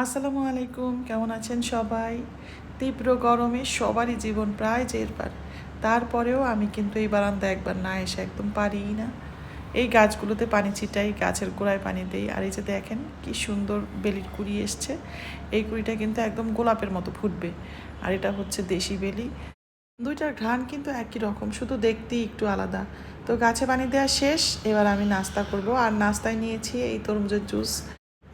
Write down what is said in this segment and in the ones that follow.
আসসালামু আলাইকুম, কেমন আছেন সবাই? তীব্র গরমে সবারই জীবন প্রায় জের পার তারপরেও আমি কিন্তু এই বারান্দা একবার না এসে একদম পারিই না। এই গাছগুলোতে পানি ছিটাই, গাছের গোড়ায় পানি দেই। আর এই যে দেখেন, কি সুন্দর বেলির কুড়ি এসছে। এই কুড়িটা কিন্তু একদম গোলাপের মতো ফুটবে। আর এটা হচ্ছে দেশি বেলি। দুইটার ঘ্রাণ কিন্তু একই রকম, শুধু দেখতেই একটু আলাদা। তো গাছে পানি দেওয়া শেষ, এবার আমি নাস্তা করব। আর নাস্তায় নিয়েছি এই তরমুজের জুস।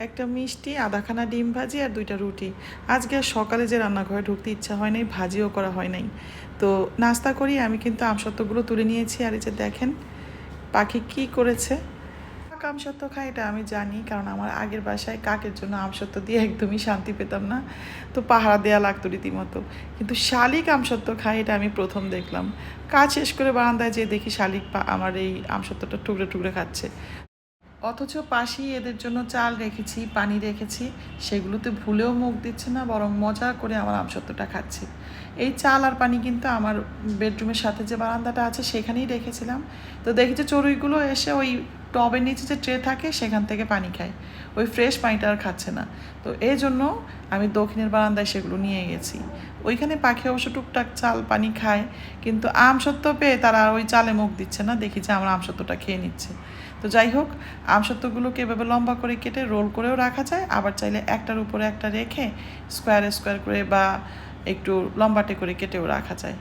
একটা মিষ্টি, আধাখানা ডিম ভাজি আর দুইটা রুটি। আজকে আর সকালে যে রান্নাঘরে ঢুকতে ইচ্ছা হয় নাই, ভাজিও করা হয় নাই। তো নাস্তা করি, আমি কিন্তু আমসত্ত্বগুলো তুলে নিয়েছি। আর এই যে দেখেন, পাখি কি করেছে। কাক আমসত্ত্ব খায় এটা আমি জানি, কারণ আমার আগের বাসায় কাকের জন্য আমসত্ত্ব দিয়ে একদমই শান্তি পেতাম না। তো পাহারা দেয়া লাগতো রীতিমতো। কিন্তু শালিক আমসত্ত্ব খায় এটা আমি প্রথম দেখলাম। কাজ শেষ করে বারান্দায় যেয়ে দেখি শালিক আমার এই আমসত্ত্বটা টুকরে টুকরে খাচ্ছে। অথচ পাশেই এদের জন্য চাল রেখেছি, পানি রেখেছি, সেগুলোতে ভুলেও মুখ দিচ্ছে না, বরং মজা করে আমার আমসত্ত্বটা খাচ্ছে। এই চাল আর পানি কিন্তু আমার বেডরুমের সাথে যে বারান্দাটা আছে সেখানেই রেখেছিলাম। তো দেখি যে চড়ুইগুলো এসে ওই টবের নিচে যে ট্রে থাকে সেখান থেকে পানি খায়। ওই ফ্রেশ পানিটা আর খাচ্ছে না। তো এই জন্য আমি দক্ষিণের বারান্দায় সেগুলো নিয়ে গেছি। ওইখানে পাখি অবশ্য টুকটাক চাল, পানি খায়, কিন্তু আম সত্য পেয়ে তারা ওই চালে মুখ দিচ্ছে না, দেখি যে আমার আমসত্ত্বটা খেয়ে নিচ্ছে। তো যাই হোক আমসত্ত্বগুলোকে এভাবে লম্বা করে কেটে রোল করেও রাখা যায়, আবার চাইলে একটার উপরে একটা রেখে স্কোয়ার স্কোয়ার করে বা একটু লম্বাটে করে কেটেও রাখা যায়।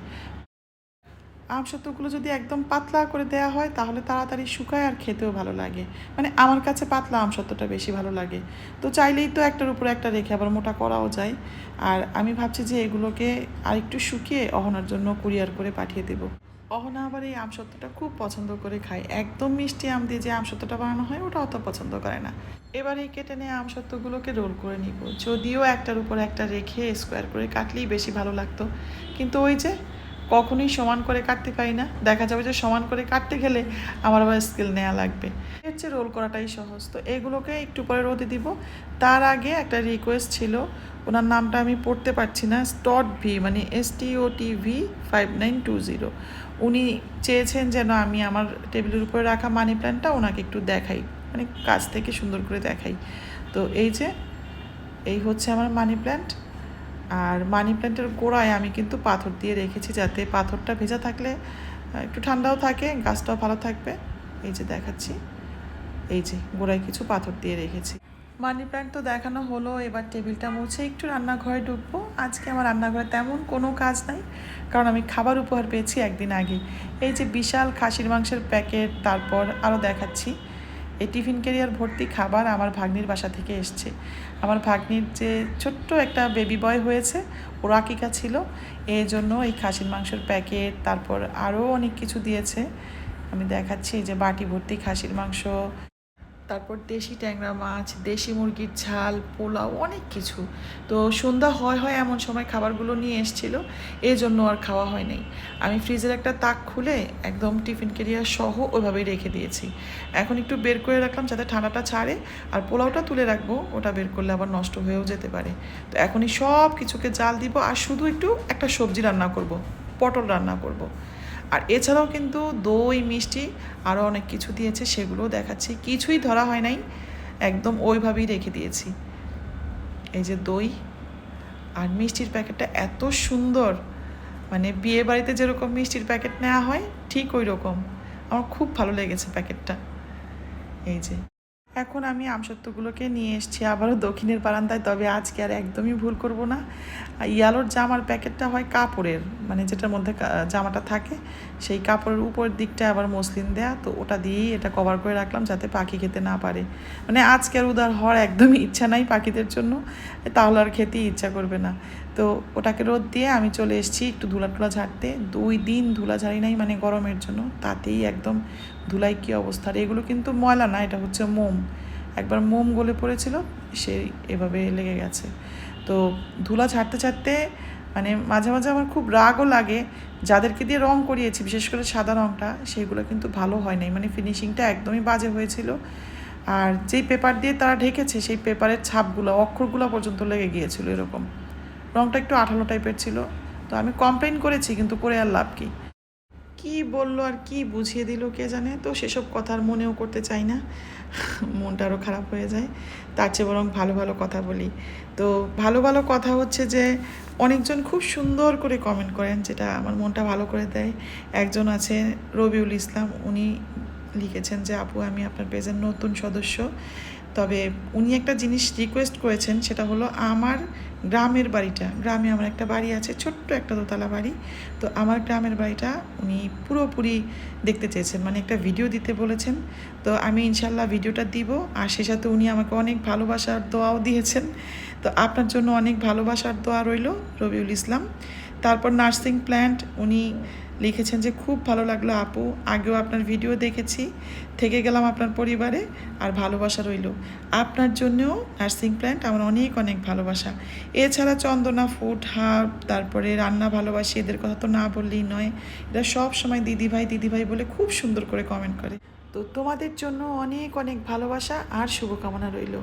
আমসত্ত্বগুলো যদি একদম পাতলা করে দেওয়া হয়, তাহলে তাড়াতাড়ি শুকায় আর খেতেও ভালো লাগে। মানে আমার কাছে পাতলা আমসত্ত্বটা বেশি ভালো লাগে। তো চাইলেই তো একটার উপরে একটা রেখে আবার মোটা করাও যায়। আর আমি ভাবছি যে এগুলোকে আরেকটু শুকিয়ে অহনার জন্য কুরিয়ার করে পাঠিয়ে দেবো। অহনা আবার এই আমসত্ত্বটা খুব পছন্দ করে খায়। একদম মিষ্টি আম দিয়ে যে আমসত্ত্বটা বানানো হয়, ওটা অত পছন্দ করে না। এবার এই কেটে নিয়ে আমসত্ত্বগুলোকে রোল করে নিব। যদিও একটার উপর একটা রেখে স্কোয়ার করে কাটলেই বেশি ভালো লাগতো। কিন্তু ওই যে কখনোই সমান করে কাটতে পারি না। দেখা যাবে যে সমান করে কাটতে গেলে আমার আবার স্কিল নেওয়া লাগবে। এর হচ্ছে রোল করাটাই সহজ। তো এগুলোকে একটু পরে রোদে দিব। তার আগে একটা রিকোয়েস্ট ছিল। ওনার নামটা আমি পড়তে পারছি না। স্টট ভি মানে S T O T V five nine two zero উনি চেয়েছেন যেন আমি আমার টেবিলের উপরে রাখা মানি প্ল্যান্টটা ওনাকে একটু দেখাই। মানে কাছ থেকে সুন্দর করে দেখাই। তো এই যে, এই হচ্ছে আমার মানি প্ল্যান্ট আর মানি প্ল্যান্টের গোড়ায় আমি কিন্তু পাথর দিয়ে রেখেছি যাতে পাথরটা ভেজা থাকলে একটু ঠান্ডাও থাকে, গাছটাও ভালো থাকবে। এই যে দেখাচ্ছি। এই যে গোড়ায় কিছু পাথর দিয়ে রেখেছি। মানি প্ল্যান্ট তো দেখানো হলো, এবার টেবিলটা মুছে একটু রান্নাঘরে ঢুকবো। আজকে আমার রান্নাঘরে তেমন কোনো কাজ নাই, কারণ আমি খাবার উপহার পেয়েছি একদিন আগে। এই যে বিশাল খাসির মাংসের প্যাকেট, তারপর আরও দেখাচ্ছি। এই টিফিন ক্যারিয়ার ভর্তি খাবার আমার ভাগ্নির বাসা থেকে এসছে। আমার ভাগ্নির যে ছোট্ট একটা বেবি বয় হয়েছে, ওর আকিকা ছিল। এই জন্য এই খাসির মাংসের প্যাকেট, তারপর আরও অনেক কিছু দিয়েছে। আমি দেখাচ্ছি যে বাটি ভর্তি খাসির মাংস তারপর দেশি ট্যাংরা মাছ, দেশি মুরগির ঝাল, পোলাও, অনেক কিছু। তো সন্ধ্যা হয় হয় এমন সময় খাবারগুলো নিয়ে এসছিল এই জন্য আর খাওয়া হয় নাই। আমি ফ্রিজের একটা তাক খুলে একদম টিফিন কেরিয়ার সহ ওইভাবেই রেখে দিয়েছি। এখন একটু বের করে রাখলাম যাতে ঠান্ডাটা ছাড়ে, আর পোলাওটা তুলে রাখব, ওটা বের করলে আবার নষ্ট হয়েও যেতে পারে। তো এখনই সব কিছুকে জাল দিব, আর শুধু একটু একটা সবজি রান্না করব, পটল রান্না করব। আর এছাড়াও কিন্তু দই, মিষ্টি আরও অনেক কিছু দিয়েছে, সেগুলোও দেখাচ্ছি। কিছুই ধরা হয় নাই, একদম ওইভাবেই রেখে দিয়েছি। এই যে দই আর মিষ্টির প্যাকেটটা এত সুন্দর মানে বিয়ে বাড়িতে যেরকম মিষ্টির প্যাকেট নেওয়া হয়, ঠিক ওই রকম আমার খুব ভালো লেগেছে প্যাকেটটা। এই যে এখন আমি আমসত্ত্বগুলোকে নিয়ে এসেছি আবারও দক্ষিণের বারান্দায়, তবে আজকে আর একদমই ভুল করব না। ইয়ালোর জামার প্যাকেটটা হয় কাপড়ের মানে যেটার মধ্যে জামাটা থাকে, সেই কাপড়ের উপরের দিকটা আবার মসলিন দেয়া, তো ওটা দিয়েই এটা কভার করে রাখলাম যাতে পাখি খেতে না পারে। মানে আজকে আর উদার হওয়ার একদমই ইচ্ছা নাই পাখিদের জন্য, তাহলে আর খেতেই ইচ্ছা করবে না। তো ওটাকে রোদ দিয়ে আমি চলে এসেছি একটু ধুলা টুলা ঝাড়তে। দুই দিন ধুলা ঝাড়ি নাই মানে গরমের জন্য। তাতেই একদম ধুলাই কী অবস্থা। আর এগুলো কিন্তু ময়লা না, এটা হচ্ছে মোম। একবার মোম গলে পড়েছিল সেই এভাবে লেগে গেছে। তো ধুলা ছাড়তে ছাড়তে মানে মাঝে মাঝে আমার খুব রাগও লাগে। যাদেরকে দিয়ে রং করিয়েছি, বিশেষ করে সাদা রংটা, সেগুলো কিন্তু ভালো হয় নাই। মানে ফিনিশিংটা একদমই বাজে হয়েছিল। আর যেই পেপার দিয়ে তারা ঢেকেছে, সেই পেপারের ছাপগুলো, অক্ষরগুলো পর্যন্ত লেগে গিয়েছিল এরকম। রংটা একটু আঠালো টাইপের ছিল। তো আমি কমপ্লেন করেছি, কিন্তু করে আর লাভ কি? কি বলল আর কি বুঝিয়ে দিল কে জানে? তো সেসব কথা আর মনেও করতে চাই না। মনটা আরও খারাপ হয়ে যায়। তার চেয়ে বরং ভালো ভালো কথা বলি। তো ভালো ভালো কথা হচ্ছে যে, অনেকজন খুব সুন্দর করে কমেন্ট করেন, যেটা আমার মনটা ভালো করে দেয়। একজন আছে রবিউল ইসলাম, উনি লিখেছেন যে, আপু, আমি আপনার পেজের নতুন সদস্য। তবে উনি একটা জিনিস রিকোয়েস্ট করেছেন, সেটা হলো আমার গ্রামের বাড়িটা। গ্রামে আমার একটা বাড়ি আছে, ছোট্ট একটা দোতলা বাড়ি। তো আমার গ্রামের বাড়িটা উনি পুরোপুরি দেখতে চেয়েছেন মানে একটা ভিডিও দিতে বলেছেন। তো আমি ইনশাল্লাহ ভিডিওটা দিব, আর সে সাথে উনি আমাকে অনেক ভালোবাসার দোয়াও দিয়েছেন। তো আপনার জন্য অনেক ভালোবাসার দোয়া রইল রবিউল ইসলাম। তারপর নার্সিং প্ল্যান্ট উনি লিখেছেন যে, খুব ভালো লাগল আপু। আগেও আপনার ভিডিও দেখেছি। থেকে গেলাম আপনার পরিবারে আর ভালোবাসা রইল। আপনার জন্যও নার্সিং প্ল্যান্ট আমার অনেক অনেক ভালোবাসা। এছাড়া চন্দনা ফুড হাব তারপরে রান্না ভালোবাসি, এদের কথা তো না বললেই নয়। এরা সব সময় দিদিভাই দিদিভাই বলে খুব সুন্দর করে কমেন্ট করে। তো তোমাদের জন্য অনেক অনেক ভালোবাসা আর শুভকামনা রইল।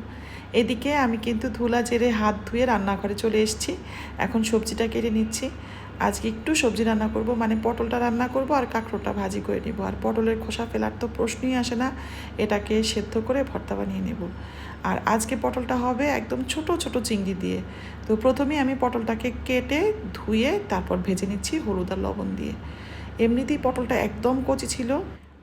এদিকে আমি কিন্তু ধুলা জেরে হাত ধুয়ে রান্নাঘরে চলে এসেছি। এখন সবজিটা কেটে নিচ্ছি। আজকে একটু সবজি রান্না করব মানে পটলটা রান্না করব আর কাঁকড়োটা ভাজি করে নেব। আর পটলের খোসা ফেলার তো প্রশ্নই আসে না, এটাকে সেদ্ধ করে ভর্তা বানিয়ে নেব। আর আজকে পটলটা হবে একদম ছোট ছোট চিংড়ি দিয়ে। তো প্রথমে আমি পটলটাকে কেটে ধুয়ে তারপর ভেজে নিচ্ছি হলুদ আর লবণ দিয়ে। এমনিতেই পটলটা একদম কচি ছিল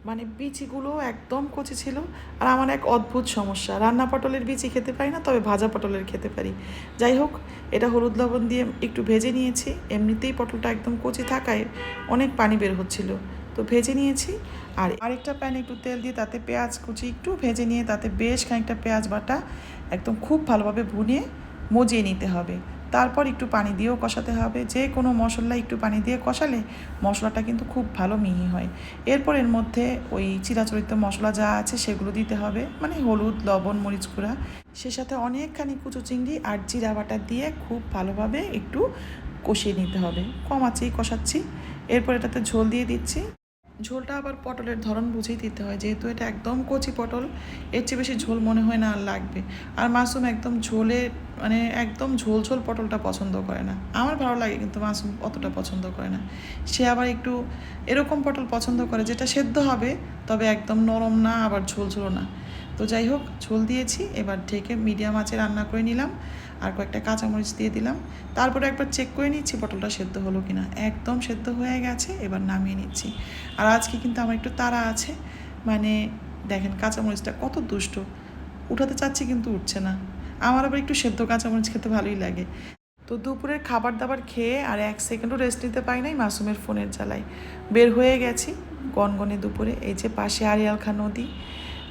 মানে বিচিগুলো একদম কচি ছিল। আর আমার এক অদ্ভুত সমস্যা। রান্না পটলের বিচি খেতে পারি না, তবে ভাজা পটলের খেতে পারি। যাই হোক, এটা হলুদ লবণ দিয়ে একটু ভেজে নিয়েছি। এমনিতেই পটলটা একদম কচি থাকায় অনেক পানি বের হচ্ছিল। তো ভেজে নিয়েছি। আর আরেকটা প্যানে একটু তেল দিয়ে তাতে পেঁয়াজ কুচি একটু ভেজে নিয়ে তাতে বেশ খানিকটা পেঁয়াজ বাটা একদম খুব ভালোভাবে ভুনিয়ে মজিয়ে নিতে হবে। তারপর একটু পানি দিয়েও কষাতে হবে। যে কোনো মশলা একটু পানি দিয়ে কষালে মশলাটা কিন্তু খুব ভালো মিহি হয়। এরপর এর মধ্যে ওই চিরাচরিত মশলা যা আছে সেগুলো দিতে হবে। মানে হলুদ, লবণ, মরিচ গুঁড়া। সে সাথে অনেকখানি কুচো চিংড়ি আর জিরা বাটা দিয়ে খুব ভালোভাবে একটু কষিয়ে নিতে হবে। কম আছেই কষাচ্ছি। এরপর এটাতে ঝোল দিয়ে দিচ্ছি। ঝোলটা আবার পটলের ধরন বুঝেই দিতে হয়। যেহেতু এটা একদম কচি পটল, এর চেয়ে বেশি ঝোল মনে হয় না আর লাগবে। আর মাসুম একদম ঝোলে মানে একদম ঝোল ঝোল পটলটা পছন্দ করে না। আমার ভালো লাগে কিন্তু মাসুম অতটা পছন্দ করে না। সে আবার একটু এরকম পটল পছন্দ করে যেটা সেদ্ধ হবে, তবে একদম নরম না, আবার ঝোল ঝোল না। তো যাই হোক, ঝোল দিয়েছি, এবার ঢেকে মিডিয়াম আঁচে রান্না করে নিলাম, আর কয়েকটা কাঁচামরিচ দিয়ে দিলাম। তারপরে একবার চেক করে নিচ্ছি পটলটা সেদ্ধ হলো কিনা। একদম সেদ্ধ হয়ে গেছে, এবার নামিয়ে নিচ্ছি। আর আজকে কিন্তু আমার একটু তাড়া আছে মানে দেখেন কাঁচামরিচটা কত দুষ্ট। উঠাতে চাচ্ছি কিন্তু উঠছে না। আমার আবার একটু সেদ্ধ কাঁচামরিচ খেতে ভালোই লাগে। তো দুপুরের খাবার দাবার খেয়ে আর এক সেকেন্ডও রেস্ট নিতে পারি নাই মাসুমের ফোনের জ্বালায়। বের হয়ে গেছি গনগনে দুপুরে, এই যে পাশে আরিয়ালখা নদী।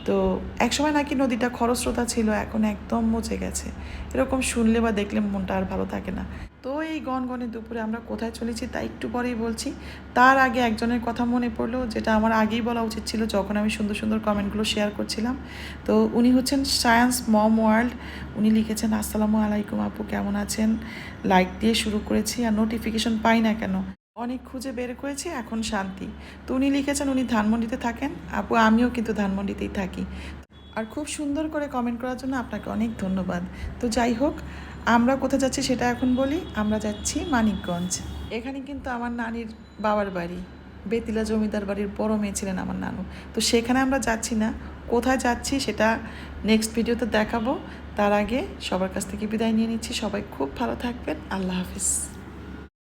তো একসময় নাকি নদীটা খরস্রোতা ছিল, এখন একদম মুছে গেছে। এরকম শুনলে বা দেখলে মনটা আর ভালো থাকে না। তো এই গনগনে দুপুরে আমরা কোথায় চলেছি তা একটু পরেই বলছি। তার আগে একজনের কথা মনে পড়ল, যেটা আমার আগেই বলা উচিত ছিল যখন আমি সুন্দর সুন্দর কমেন্টগুলো শেয়ার করছিলাম। তো উনি হচ্ছেন সায়েন্স মম ওয়ার্ল্ড। উনি লিখেছেন, আসসালামু আলাইকুম আপু, কেমন আছেন? লাইক দিয়ে শুরু করেছি আর নোটিফিকেশন পাই না কেন। অনেক খুঁজে বের করেছি, এখন শান্তি। তো উনি লিখেছেন উনি ধানমন্ডিতে থাকেন। আপু, আমিও কিন্তু ধানমন্ডিতেই থাকি। আর খুব সুন্দর করে কমেন্ট করার জন্য আপনাকে অনেক ধন্যবাদ। তো যাই হোক, আমরা কোথায় যাচ্ছি সেটা এখন বলি। আমরা যাচ্ছি মানিকগঞ্জ। এখানে কিন্তু আমার নানির বাবার বাড়ি। বেতিলা জমিদার বাড়ির বড় মেয়ে ছিলেন আমার নানু। তো সেখানে আমরা যাচ্ছি না। কোথায় যাচ্ছি সেটা নেক্সট ভিডিওতে দেখাবো। তার আগে সবার কাছ থেকে বিদায় নিয়ে নিচ্ছি। সবাই খুব ভালো থাকবেন। আল্লাহ হাফিজ।